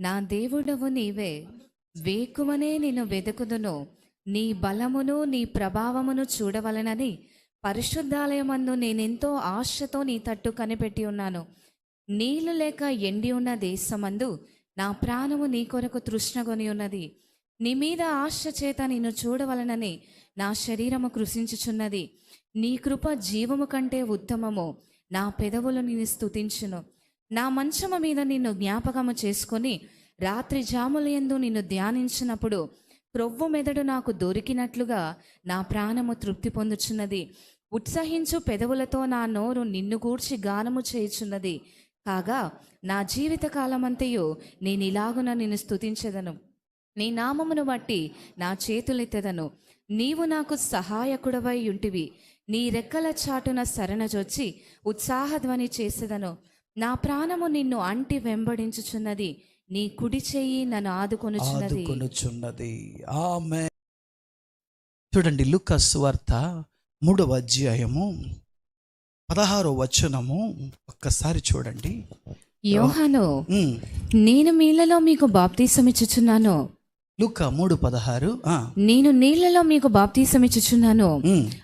నా దేవుడవు నీవే వేకువనే నిన్ను వెతుకుదును. నీ బలమును నీ ప్రభావమును చూడవలనని పరిశుద్ధాలయమందు నేనెంతో ఆశతో నీ తట్టు కనిపెట్టి ఉన్నాను. నీళ్ళు లేక ఎండి ఉన్న దేశమందు నా ప్రాణము నీ కొరకు తృష్ణగొని ఉన్నది. నీ మీద ఆశ చేత నిన్ను చూడవలనని నా శరీరము కృషించుచున్నది. నీ కృప జీవము కంటే ఉత్తమము. నా పెదవులు నిన్ను స్తుతించును. నా మంచము మీద నిన్ను జ్ఞాపకము చేసుకొని రాత్రి జాముల యందు నిన్ను ధ్యానించినప్పుడు ప్రొవ్వు మెదడు నాకు దొరికినట్లుగా నా ప్రాణము తృప్తి పొందుచున్నది. ఉత్సహించు పెదవులతో నా నోరు నిన్ను గూర్చి గానము చేయుచున్నది. కాగా నా జీవిత కాలమంతయు నేను ఇలాగున నిన్ను స్థుతించెదను నీ నామమును బట్టి నా చేతులెత్తెదను. నీవు నాకు సహాయకుడవై ఉంటివి నీ రెక్కల చాటున శరణజొచ్చి ఉత్సాహధ్వని చేసేదను. నా ప్రాణము నిన్ను అంటి వెంబడించుచున్నది. నీ కుడి చెయ్యి నన్ను ఆదుకొనుచున్నది. ఆదుకొనుచున్నది. ఆమె చూడండి లుకస్ వార్త మూడవ అధ్యాయము పదహారో వచనము ఒక్కసారి చూడండి. యోహాను నేను మీలలో మీకు బాప్తీసమిచ్చుచున్నాను. లుక మూడు పదహారు నేను నీళ్ళలో మీకు బాప్తీసమిచ్చుచున్నాను.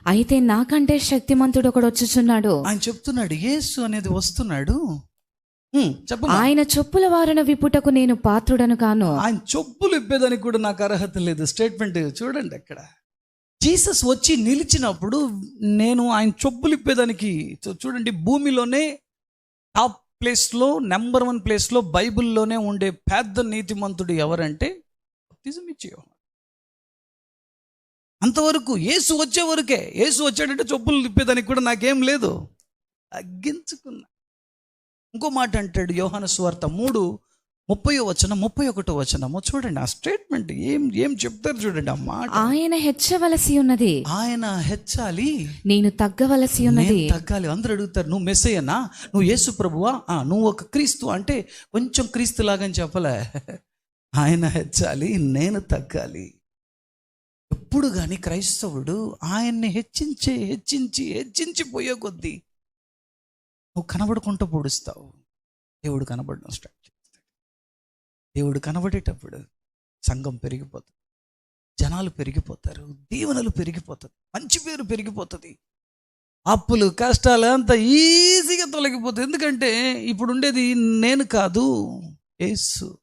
అయితే నాకంటే శక్తిమంతుడు ఒకడు వచ్చుచున్నాడు. ఆయన చెప్తున్నాడు యేసు అనేది వస్తున్నాడు. చెప్పమ్మా ఆయన చెప్పుల వారన విపుటకు నేను పాత్రుడను కాను. ఆయన చెప్పులు ఇప్పేదానికి కూడా నాకు అర్హత లేదు. స్టేట్మెంట్ చూడండి అక్కడ. జీసస్ వచ్చి నిలిచినప్పుడు నేను ఆయన చెప్పులు ఇప్పేదానికి చూడండి భూమిలోనే టాప్ ప్లేస్లో నెంబర్ వన్ ప్లేస్లో బైబిల్లోనే ఉండే పెద్ద నీతిమంతుడు ఎవరంటే బాప్తిజం. అంతవరకు యేసు వచ్చే వరకే. యేసు వచ్చాడంటే చెప్పులు తిప్పేదానికి కూడా నాకేం లేదు. తగ్గించుకున్నా. ఇంకో మాట అంటాడు యోహాను సువార్త మూడు ముప్పయో వచనం ముప్పై ఒకటో వచనము. చూడండి ఆ స్టేట్మెంట్ ఏం ఏం చెప్తారు చూడండి ఆ మాట. ఆయన హెచ్చవలసి ఉన్నది. ఆయన హెచ్చాలి. నేను తగ్గవలసి ఉన్నది. నేను తగ్గాలి. అందరూ అడుగుతారు నువ్వు మెస్సయ్యనా? నువ్వు యేసు ప్రభువా? ఆ, నువ్వు ఒక క్రీస్తు అంటే కొంచెం క్రీస్తు లాగని చెప్పలే. ఆయన హెచ్చాలి నేను తగ్గాలి. ఎప్పుడు కానీ క్రైస్తవుడు ఆయన్ని హెచ్చించి హెచ్చించి హెచ్చించి పోయే కొద్దీ నువ్వు కనబడుకుంటూ పొడుస్తావు. దేవుడు కనబడడం స్టార్ట్ చేస్తాడు. దేవుడు కనబడేటప్పుడు సంఘం పెరిగిపోతుంది. జనాలు పెరిగిపోతారు. దీవెనలు పెరిగిపోతుంది మంచి పేరు పెరిగిపోతుంది. అప్పులు కష్టాలు అంతా ఈజీగా తొలగిపోతుంది ఎందుకంటే ఇప్పుడు ఉండేది నేను కాదు ఏసు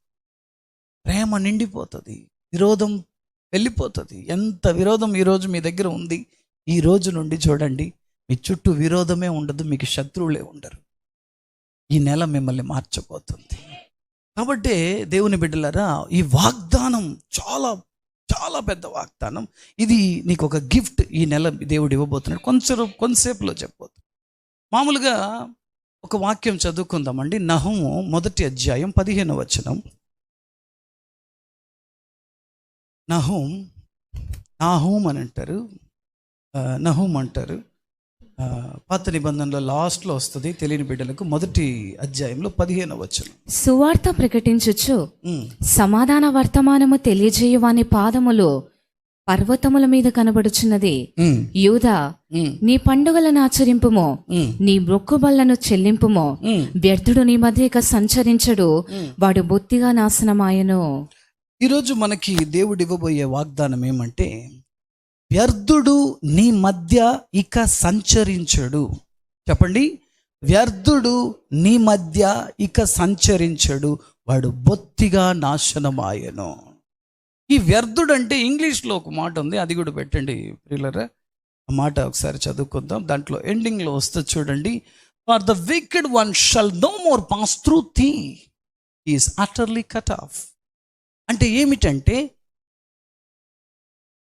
ప్రేమ నిండిపోతుంది. విరోధం వెళ్ళిపోతుంది. ఎంత విరోధం ఈరోజు మీ దగ్గర ఉంది ఈ రోజు నుండి చూడండి. మీ చుట్టూ విరోధమే ఉండదు మీకు శత్రువులే ఉండరు. ఈ నెల మిమ్మల్ని మార్చబోతుంది. కాబట్టి దేవుని బిడ్డలారా ఈ వాగ్దానం చాలా చాలా పెద్ద వాగ్దానం. ఇది నీకు ఒక గిఫ్ట్ ఈ నెల దేవుడు ఇవ్వబోతున్నాడు. కొంచెం కొంతసేపులో చెప్పబోతుంది మామూలుగా ఒక వాక్యం చదువుకుందామండి. నహము మొదటి అధ్యాయం పదిహేను వచనం. నహూం నాహూం అని అంటారు. ఆ, నహూం అంటారు. పాత నిబంధనలో లాస్ట్లో వస్తుంది తెలియని బిడ్డలకు మొదటి అధ్యాయంలో పదిహేను వచనం. సువార్త ప్రకటించుచు ఉమ్, సమాధాన వర్తమానము తెలియజేయు వాని పాదములు పర్వతముల మీద కనబడుచున్నది. యూదా నీ పండుగలను ఆచరింపుము. నీ మొక్కుబళ్ళను చెల్లింపుము. వ్యర్థుడు నీ మధ్య ఇక సంచరించడు. వాడు బొత్తిగా నాశనమాయను. ఈరోజు మనకి దేవుడు ఇవ్వబోయే వాగ్దానం ఏమంటే వ్యర్థుడు నీ మధ్య ఇక సంచరించడు. చెప్పండి. వ్యర్థుడు నీ మధ్య ఇక సంచరించడు. వాడు బొత్తిగా నాశనమాయను. ఈ వ్యర్థుడు అంటే ఇంగ్లీష్లో ఒక మాట ఉంది. అది కూడా పెట్టండి ప్రియులరా. ఆ మాట ఒకసారి చదువుకుందాం. దాంట్లో ఎండింగ్లో వస్తే చూడండి. For the wicked one shall no more pass through thee is utterly cut off అంటే ఏమిటంటే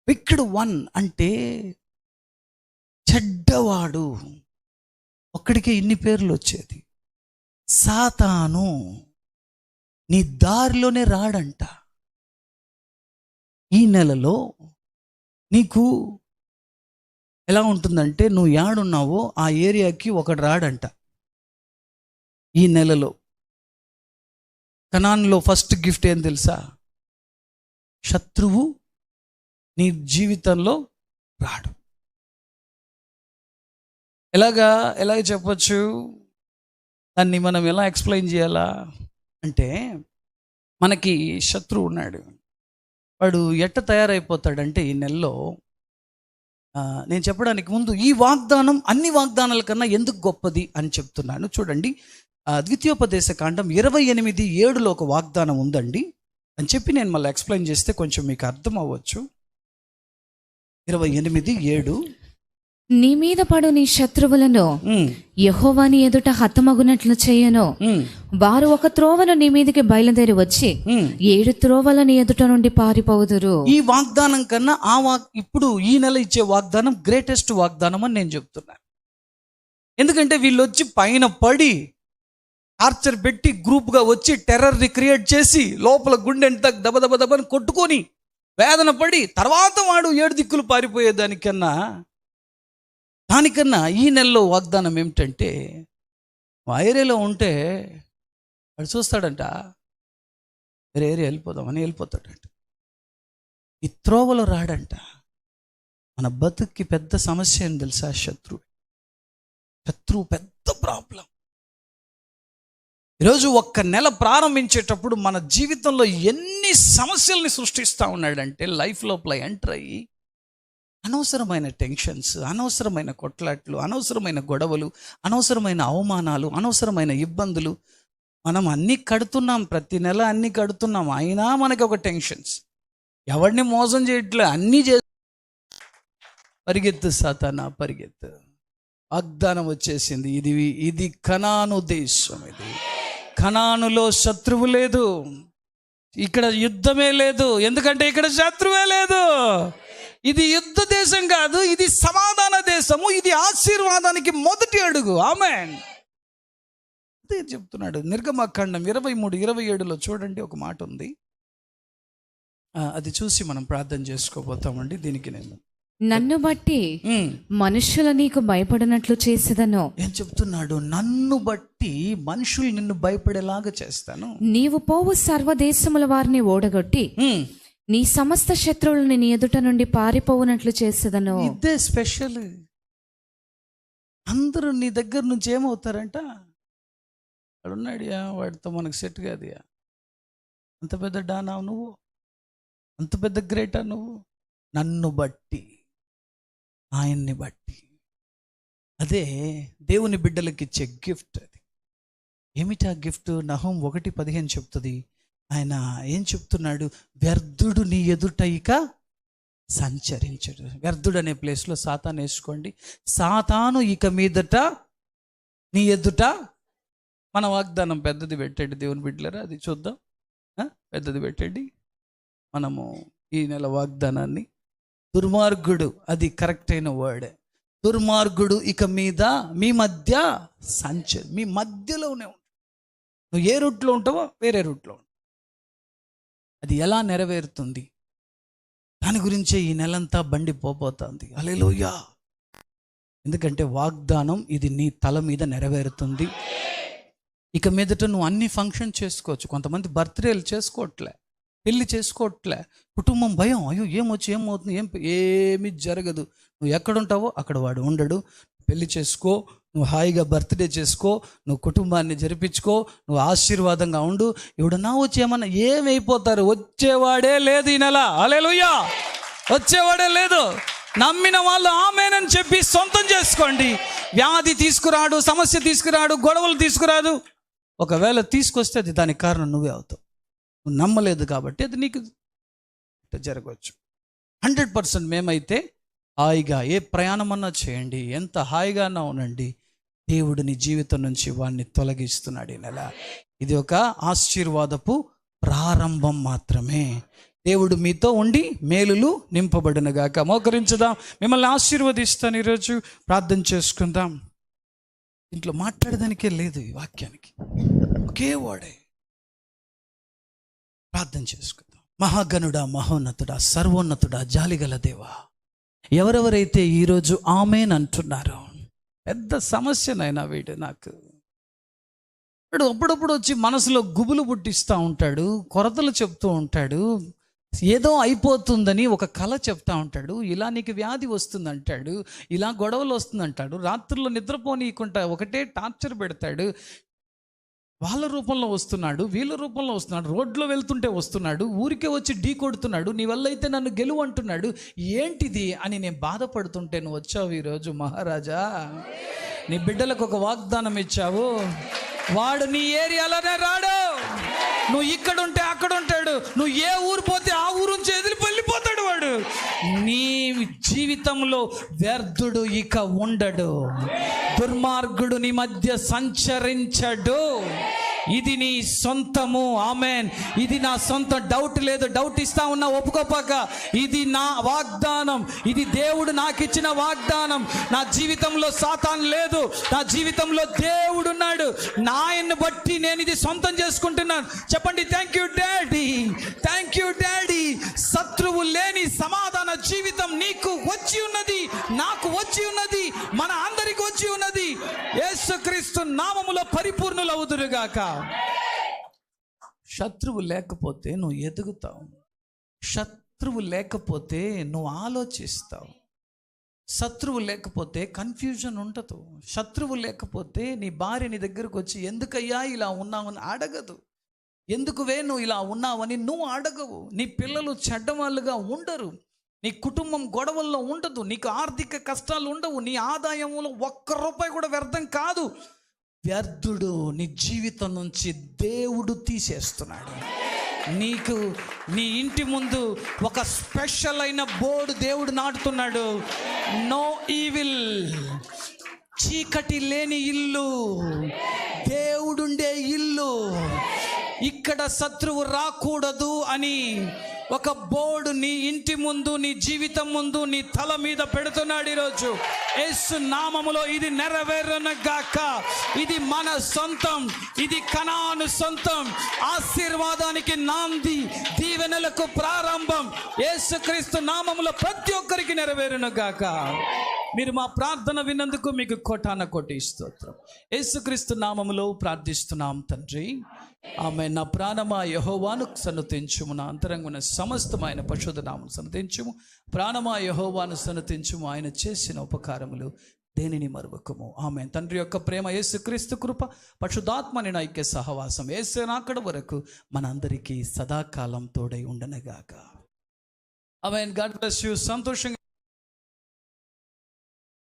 విక్డ్ వన్ అంటే చెడ్డవాడు. ఒక్కడికే ఇన్ని పేర్లు వచ్చేది. సాతాను నీ దారిలోనే రాడంట. ఈ నెలలో నీకు ఎలా ఉంటుందంటే నువ్వు యాడున్నావో ఆ ఏరియాకి ఒకడు రాడంట. ఈ నెలలో కనాన్లో ఫస్ట్ గిఫ్ట్ ఏం తెలుసా? శత్రువు నీ జీవితంలో రాడు. ఎలాగా ఎలాగ చెప్పచ్చు? దాన్ని మనం ఎలా ఎక్స్ప్లెయిన్ చేయాలా? అంటే మనకి శత్రువు ఉన్నాడు. వాడు ఎట్ట తయారైపోతాడంటే ఈ నెలలో నేను చెప్పడానికి ముందు ఈ వాగ్దానం అన్ని వాగ్దానాల కన్నా ఎందుకు గొప్పది అని చెప్తున్నాను. చూడండి ఆ, ద్వితీయోపదేశ కాండం ఇరవై ఎనిమిది ఏడులో ఒక వాగ్దానం ఉందండి. అని చెప్పి నేను మళ్ళీ ఎక్స్ప్లెయిన్ చేస్తే కొంచెం మీకు అర్థం అవ్వచ్చు. ఇరవై ఎనిమిది ఏడు. నీ మీద పడు నీ శత్రువులను. యహోవాని ఎదుట హతమగునట్లు చేయను. వారు ఒక త్రోవను నీ మీదకి బయలుదేరి వచ్చి. ఏడు త్రోవల నీ ఎదుట నుండి పారిపోదురు. ఈ వాగ్దానం కన్నా ఆ వాగ్ ఇప్పుడు ఈ నెల ఇచ్చే వాగ్దానం గ్రేటెస్ట్ వాగ్దానం అని నేను చెప్తున్నాను. ఎందుకంటే వీళ్ళు వచ్చి పైన పడి టార్చర్ పెట్టి గ్రూప్గా వచ్చి టెర్రర్ని క్రియేట్ చేసి లోపల గుండె ఎంత దబ దబ దబని కొట్టుకొని వేదన పడి తర్వాత వాడు ఏడు దిక్కులు పారిపోయేదానికన్నా దానికన్నా ఈ నెలలో వాగ్దానం ఏమిటంటే మా ఏరియాలో ఉంటే వాడు చూస్తాడంట వేరే ఏరియా వెళ్ళిపోదామని వెళ్ళిపోతాడంట. ఈ త్రోవలో రాడంట మన బతుక్కి పెద్ద సమస్య ఏం తెలుసా శత్రువు? శత్రువు పెద్ద ప్రాబ్లం. ఈరోజు ఒక్క నెల ప్రారంభించేటప్పుడు మన జీవితంలో ఎన్ని సమస్యల్ని సృష్టిస్తూ ఉన్నాడంటే లైఫ్ లోపల ఎంటర్ అయ్యి అనవసరమైన టెన్షన్స్ అనవసరమైన కొట్లాట్లు అనవసరమైన గొడవలు అనవసరమైన అవమానాలు అనవసరమైన ఇబ్బందులు. మనం అన్నీ కడుతున్నాం ప్రతి నెల అన్నీ కడుతున్నాం అయినా మనకి ఒక టెన్షన్స్. ఎవరిని మోసం చేయట్లే అన్నీ చే పరిగెత్తు సాతానా పరిగెత్తు. వాగ్దానం వచ్చేసింది ఇది ఇది కనాను దేశం ఇది. కణానులో శత్రువు లేదు. ఇక్కడ యుద్ధమే లేదు. ఎందుకంటే ఇక్కడ శత్రువే లేదు. ఇది యుద్ధ దేశం కాదు ఇది సమాధాన దేశము ఇది ఆశీర్వాదానికి మొదటి అడుగు. ఆమె అదే చెప్తున్నాడు నిర్గమఖండం ఇరవై మూడు ఇరవై ఏడులో చూడండి ఒక మాట ఉంది. అది చూసి మనం ప్రార్థన చేసుకోబోతామండి. దీనికి నేను నన్ను బట్టి మనుషులు నీకు భయపడినట్లు చేసేదను. ఏం చెప్తున్నాడు? నన్ను బట్టి మనుషులు నిన్ను భయపడేలాగా చేస్తాను. నీవు పోవు సర్వదేశముల వారిని ఓడగొట్టి నీ సమస్త శత్రువులను నీ ఎదుట నుండి పారిపోవునట్లు చేసేదను. ఇదే స్పెషల్. అందరూ నీ దగ్గర నుంచి ఏమవుతారంట? వాడున్నాడియా వాడితో మనకు సెట్ కాదుయా? అంత పెద్ద డానా నువ్వు? అంత పెద్ద గ్రేటా నువ్వు? నన్ను బట్టి. ఆయన్ని బట్టి. అదే దేవుని బిడ్డలకి ఇచ్చే గిఫ్ట్ అది. ఏమిటి ఆ గిఫ్ట్? నహం ఒకటి పదిహేను చెప్తుంది. ఆయన ఏం చెప్తున్నాడు? వ్యర్థుడు నీ ఎదుట ఇక సంచరించడు. వ్యర్థుడు అనే ప్లేస్లో సాతాను వేసుకోండి. సాతాను ఇక మీదట నీ ఎదుట మన వాగ్దానం పెద్దది పెట్టండి దేవుని బిడ్డలరా. అది చూద్దాం. పెద్దది పెట్టండి. మనము ఈ నెల వాగ్దానాన్ని దుర్మార్గుడు అది కరెక్ట్ అయిన వర్డ్ దుర్మార్గుడు ఇక మీద మీ మధ్య సంచ మీ మధ్యలోనే ఉంటాడు. నువ్వు ఏ రూట్లో ఉంటావో వేరే రూట్లో ఉంటావు. అది ఎలా నెరవేరుతుంది? దాని గురించే ఈ నెలంతా బండి పోపోతుంది అలెలుయా ఎందుకంటే వాగ్దానం ఇది నీ తల మీద నెరవేరుతుంది. ఇక మీదట నువ్వు అన్ని ఫంక్షన్ చేసుకోవచ్చు. కొంతమంది బర్త్డేలు చేసుకోవట్లే. పెళ్ళి చేసుకోవట్లే కుటుంబం భయం. అయ్యో ఏమొచ్చి ఏమవుతుంది ఏం ఏమి జరగదు. నువ్వు ఎక్కడుంటావో అక్కడ వాడు ఉండడు. పెళ్ళి చేసుకో నువ్వు హాయిగా బర్త్డే చేసుకో నువ్వు కుటుంబాన్ని జరిపించుకో నువ్వు ఆశీర్వాదంగా ఉండు. ఎవడన్నా వచ్చి ఏమన్నా ఏమైపోతారు? వచ్చేవాడే లేదు ఈ నెల. అలెలుయ్యా వచ్చేవాడే లేదు. నమ్మిన వాళ్ళు ఆమెనని చెప్పి సొంతం చేసుకోండి. వ్యాధి తీసుకురాడు సమస్య తీసుకురాడు గొడవలు తీసుకురాదు. ఒకవేళ తీసుకొస్తే అది దానికి కారణం నువ్వే అవుతావు. నువ్వు నమ్మలేదు కాబట్టి అది నీకు జరగవచ్చు. హండ్రెడ్ పర్సెంట్ మేమైతే హాయిగా ఏ ప్రయాణమన్నా చేయండి ఎంత హాయిగానా ఉండండి దేవుడు నీ జీవితం నుంచి వాడిని తొలగిస్తున్నాడు ఈ నెల. ఇది ఒక ఆశీర్వాదపు ప్రారంభం మాత్రమే. దేవుడు మీతో ఉండి మేలులు నింపబడినగాక మోకరించుదాం. మిమ్మల్ని ఆశీర్వదిస్తాను ఈరోజు. ప్రార్థన చేసుకుందాం. ఇంట్లో మాట్లాడడానికే లేదు ఈ వాక్యానికి. ఒకే వాడే. ప్రార్థన చేసుకుందాం. మహాగణుడా మహోన్నతుడా సర్వోన్నతుడా జాలిగల దేవా ఎవరెవరైతే ఈరోజు ఆమెన్ అంటున్నారో పెద్ద సమస్యనైనా వీడు నాకు. వాడు అప్పుడప్పుడు వచ్చి మనసులో గుబులు పుట్టిస్తూ ఉంటాడు కొరతలు చెప్తూ ఉంటాడు ఏదో అయిపోతుందని ఒక కళ చెప్తా ఉంటాడు ఇలా నీకు వ్యాధి వస్తుందంటాడు ఇలా గొడవలు వస్తుందంటాడు రాత్రుల్లో నిద్రపోనీయకుండా ఒకటే టార్చర్ పెడతాడు వాళ్ళ రూపంలో వస్తున్నాడు వీళ్ళ రూపంలో వస్తున్నాడు రోడ్లో వెళ్తుంటే వస్తున్నాడు ఊరికే వచ్చి ఢీ కొడుతున్నాడు నీ వల్ల అయితే నన్ను గెలువు అంటున్నాడు ఏంటిది అని నేను బాధపడుతుంటే నువ్వు వచ్చావు ఈరోజు మహారాజా. నీ బిడ్డలకు ఒక వాగ్దానం ఇచ్చావు. వాడు నీ ఏరియాలోనే రాడు. నువ్వు ఇక్కడ ఉంటే అక్కడ ఉంటాడు నువ్వు ఏ ఊరు జీవితంలో వ్యర్థుడు ఇక ఉండడు. దుర్మార్గుడు నీ మధ్య సంచరించడు. ఇది నీ సొంతము. ఆమెన్. ఇది నా సొంత డౌట్ లేదు. డౌట్ ఇస్తా ఉన్నా ఒప్పుకోపాక. ఇది నా వాగ్దానం. ఇది దేవుడు నాకు ఇచ్చిన వాగ్దానం. నా జీవితంలో సాతాన్ లేదు. నా జీవితంలో దేవుడు ఉన్నాడు. నాయన్ని బట్టి నేను ఇది సొంతం చేసుకుంటున్నాను. చెప్పండి thank you daddy thank you daddy శత్రువు లేని సమాధాన జీవితం నీకు వచ్చి ఉన్నది. నాకు వచ్చి ఉన్నది. మన అందరికి వచ్చి ఉన్నది యేసుక్రీస్తు నామములో పరిపూర్ణులవుదురుగాక. శత్రువు లేకపోతే నువ్వు ఎదుగుతావు. శత్రువు లేకపోతే నువ్వు ఆలోచిస్తావు. శత్రువు లేకపోతే కన్ఫ్యూజన్ ఉండదు. శత్రువు లేకపోతే నీ భార్య నీ దగ్గరకు వచ్చి ఎందుకయ్యా ఇలా ఉన్నావని అడగదు. ఎందుకువే నువ్వు ఇలా ఉన్నావని నువ్వు అడగవు. నీ పిల్లలు చెడ్డవాళ్ళుగా ఉండరు. నీ కుటుంబం గొడవల్లో ఉండదు నీకు ఆర్థిక కష్టాలు ఉండవు నీ ఆదాయంలో ఒక్క రూపాయి కూడా వ్యర్థం కాదు. వ్యర్థుడు నీ జీవితం నుంచి దేవుడు తీసేస్తున్నాడు. నీకు నీ ఇంటి ముందు ఒక స్పెషల్ అయిన బోర్డు దేవుడు నాటుతున్నాడు. No evil. చీకటి లేని ఇల్లు. దేవుడుండే ఇల్లు. ఇక్కడ శత్రువు రాకూడదు అని ఒక బోర్డు నీ ఇంటి ముందు నీ జీవితం ముందు నీ తల మీద పెడుతున్నాడు ఈరోజు. యేసు నామములో ఇది నెరవేరును గాక ఇది మన సొంతం ఇది కనాను సొంతం. ఆశీర్వాదానికి నాంది దీవెనలకు ప్రారంభం. యేసుక్రీస్తు నామములో ప్రతి ఒక్కరికి నెరవేరును గాక మీరు మా ప్రార్థన విన్నందుకు మీకు కోటాన కోటి స్తోత్రం. యేసుక్రీస్తు నామములో ప్రార్థిస్తున్నాం తండ్రి. ఆమె నా ప్రాణమా యహోవాను సన్నతించుము. నా అంతరంగున సమస్తమైన పశుధ సన్నతించుము. ప్రాణమా యహోవాను సన్నతించుము. ఆయన చేసిన ఉపకారములు దేనిని మరువకము? ఆమె తండ్రి యొక్క ప్రేమ యేసుక్రీస్తు కృప పశుధాత్మని నైక్య సహవాసం ఏసేనాకడ వరకు మనందరికీ సదాకాలం తోడై ఉండనగాక. ఆమె గాడ్ బ్లెస్ యూ. సంతోషంగా